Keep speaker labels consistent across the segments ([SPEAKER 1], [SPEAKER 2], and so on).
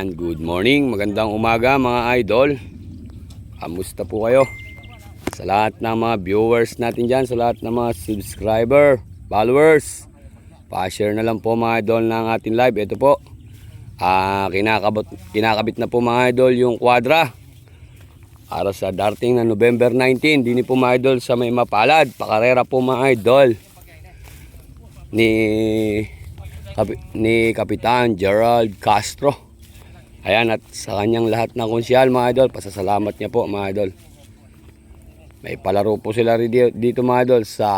[SPEAKER 1] Ayan, good morning, magandang umaga mga idol. Kamusta po kayo? Sa lahat ng mga viewers natin dyan, sa lahat ng mga subscriber, followers, pa-share na lang po mga idol ng ating live. Ito po, ah, kinakabot, kinakabit na po mga idol yung quadra. Para sa darting na November 19, dini po mga idol sa may mapalad, pakarera po mga idol ni ni Kapitan Gerald Castro. Ayan at sa kanyang lahat ng konsyal mga idol, pasasalamat niya po mga idol. May palaro po sila dito mga idol sa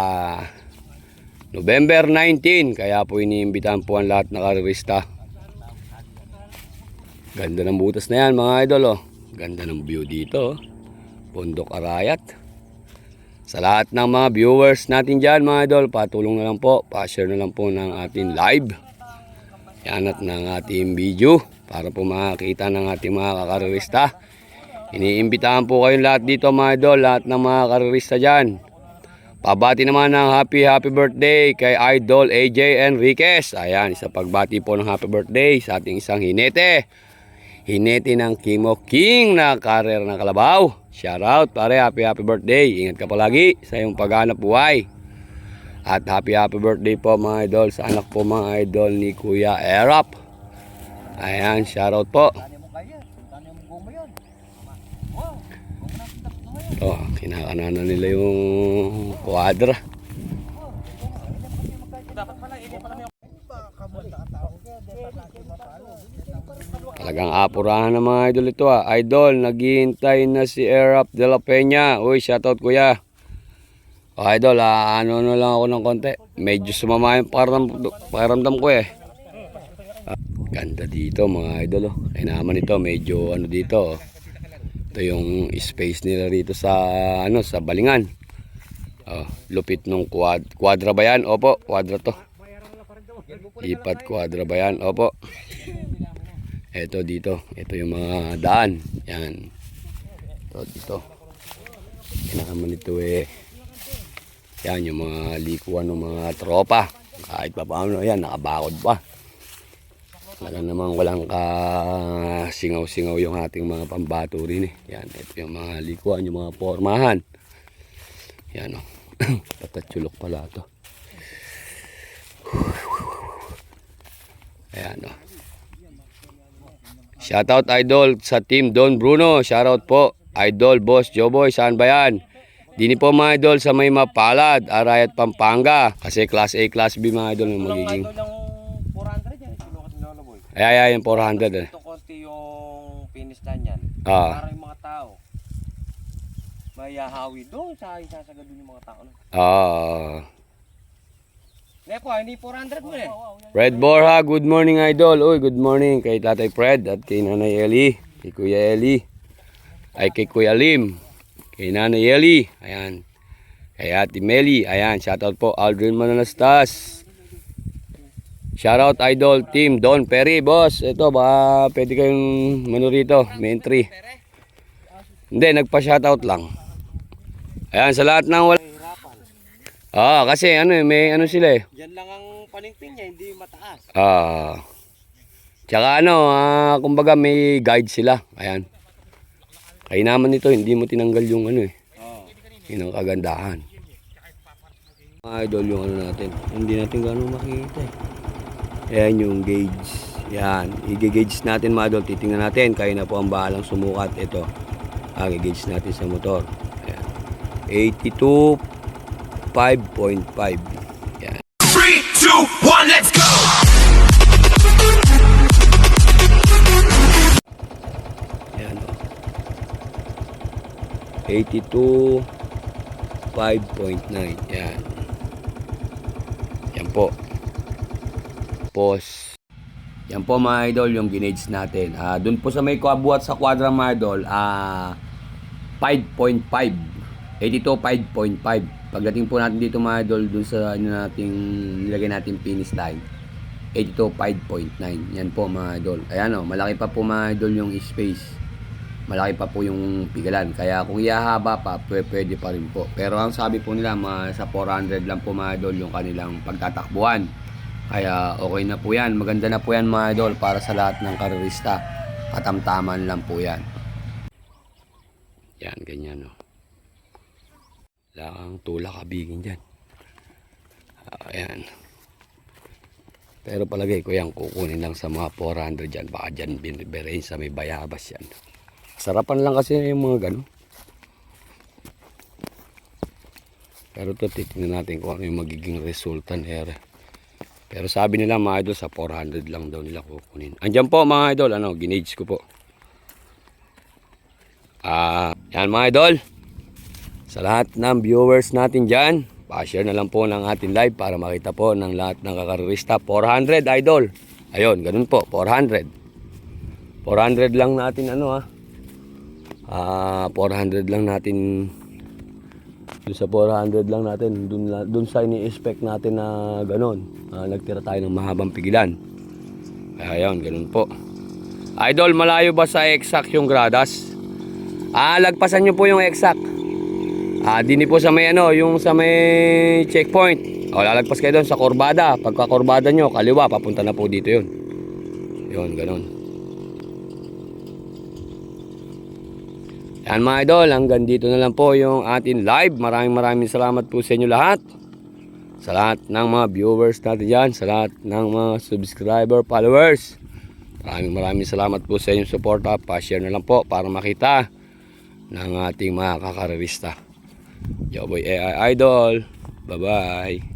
[SPEAKER 1] November 19, kaya po iniimbitahan po ang lahat na karerista. Ganda ng butas na yan mga idol oh. Ganda ng view dito oh. Arayat. Sa lahat ng mga viewers natin dyan mga idol, patulong na lang po, pa-share na lang po ng ating live. Yan at ng ating video para po makakita ng ating mga kakarerista. Iniimbitahan po kayong lahat dito mga idol, lahat ng mga karerista dyan. Pabati naman ng happy happy birthday kay Idol AJ Enriquez. Ayan, isa pagbati po ng happy birthday sa ating isang hinete. Hinete ng Kimo King na karer ng Kalabaw. Shout out pare, happy happy birthday. Ingat ka palagi sa iyong paghanap buhay. At happy happy birthday po mga idol sa anak po mga idol ni Kuya Erap. Ayan, shout out po. Oh, kinakananan nila yung quadra. Talagang apurahan ng mga idol ito ah. Idol, naghihintay na si Erap de la Peña. Uy, shoutout kuya. Oh, idol, ah, ano na lang ako ng konti. Medyo sumama yung pakiramdam, pakiramdam ko eh. Ah, ganda dito mga idol. Oh. Kaya naman ito, medyo ano dito. Oh. Ito yung space nila rito sa ano sa balingan. Oh, lupit nung quad, quadra ba yan? Opo, quadra to. Lipat quadra ba yan? Opo. Ito dito. Ito yung mga daan. Yan. Ito dito. Kinakaman ito eh. Yan yung mga likuan ng mga tropa. Kahit pa paano yan, nakabakod pa. Talaga naman walang ka singaw-singaw yung ating mga pambato rin eh. Yan, ito yung mga likuan, yung mga pormahan. Yan o. Oh. Tatatsulok pala ito. Ayan o. Oh. Shoutout idol sa team Don Bruno. Shoutout po. Idol Boss Joboy, saan ba yan? Dini po mga idol sa may mapalad, Arayat, Pampanga. Kasi class A, class B mga idol ang magiging.
[SPEAKER 2] Idol ng 400 yan, sinukat ni Lolo Boy.
[SPEAKER 1] Ay, ay, ay, yung 400 eh.
[SPEAKER 2] Ito konti yung finish line yan.
[SPEAKER 1] Ah.
[SPEAKER 2] Para yung mga tao. May hahawi doon sa isasagad doon yung mga tao.
[SPEAKER 1] Ah.
[SPEAKER 2] Nepo, hindi 400 mo eh.
[SPEAKER 1] Fred Borja, good morning idol. Uy, good morning kay Tatay Fred at kay Nanay Eli, kay Kuya Eli, ay kay Kuya Lim, kay Nanay Eli, ayan. Kay Ate Meli, ayan, shoutout po Aldrin Manalastas. Shoutout idol team Don Perry, boss. Ito ba pwede kayong mano rito, may entry. Hindi, nagpa-shoutout lang. Ayan, sa lahat ng wala. Ah, kasi ano eh, may ano sila eh.
[SPEAKER 2] Yan lang ang paningpin niya, hindi mataas.
[SPEAKER 1] Ah. Tsaka ano, ah, kumbaga may guide sila. Ayan. Kaya naman ito, hindi mo tinanggal yung ano eh.
[SPEAKER 2] Oo.
[SPEAKER 1] Yun ang kagandahan. Mga idol yung ano natin. Hindi natin gano'ng makikita eh. Ayan yung gauge. Yan. I-gauge natin mga idol. Titingnan natin. Kayo na po ang bahalang sumukat. Ito. Ah, i-gauge natin sa motor. Ayan. 82 5.5. Yan.
[SPEAKER 3] Three, two, one, let's go!
[SPEAKER 1] 82 5.9. Yan. Yan po. Pos. Yan po mga idol yung ginage natin. Ah, doon po sa may kabuhat sa quadra mga idol, ah 5.5. 82 5.5. Pagdating po natin dito mga idol doon sa ano nating nilagay natin finish line. 82 5.9. Yan po mga idol. Ayan o, malaki pa po mga idol yung space malaki pa po yung pigalan. Kaya kung ihahaba pa, pwede, pa rin po. Pero ang sabi po nila, mga sa 400 lang po mga idol yung kanilang pagtatakbuhan. Kaya okay na po yan. Maganda na po yan mga idol para sa lahat ng karerista. Katamtaman lang po yan. Yan, ganyan no. Wala kang tulak kabigin dyan. Ayan. Pero palagay ko yan, kukunin lang sa mga 400 dyan. Baka dyan binibirain sa may bayabas yan. Sarapan lang kasi yung mga gano'n. Pero ito, titignan natin kung ano yung magiging resulta nere. Pero sabi nila mga idol, sa 400 lang daw nila kukunin. Andyan po mga idol, ano, ginage ko po. Ah, yan mga idol. Sa lahat ng viewers natin dyan, pa-share na lang po ng ating live para makita po ng lahat ng kakarista. 400 idol. Ayun, ganun po, 400. 400 lang natin ano ah. Ah, 400 lang natin dun sa 400 lang natin, dun, dun sa ini-expect natin na ganun. Ah, nagtira tayo ng mahabang pigilan. Kaya yun, ganun po. Idol, malayo ba sa exact yung gradas? Ah, lagpasan nyo po yung exact. Ah, dini po sa may ano, yung sa may checkpoint. O, lalagpas kayo doon sa kurbada. Pagka kurbada nyo, kaliwa, papunta na po dito yun. Yun, ganun. Yan mga idol, hanggang dito na lang po yung ating live. Maraming maraming salamat po sa inyo lahat. Sa lahat ng mga viewers natin dyan, sa lahat ng mga subscriber, followers. Maraming maraming salamat po sa inyong suporta. Pa-share na lang po para makita ng ating mga kakarerista. Yo boy AI Idol. Bye-bye.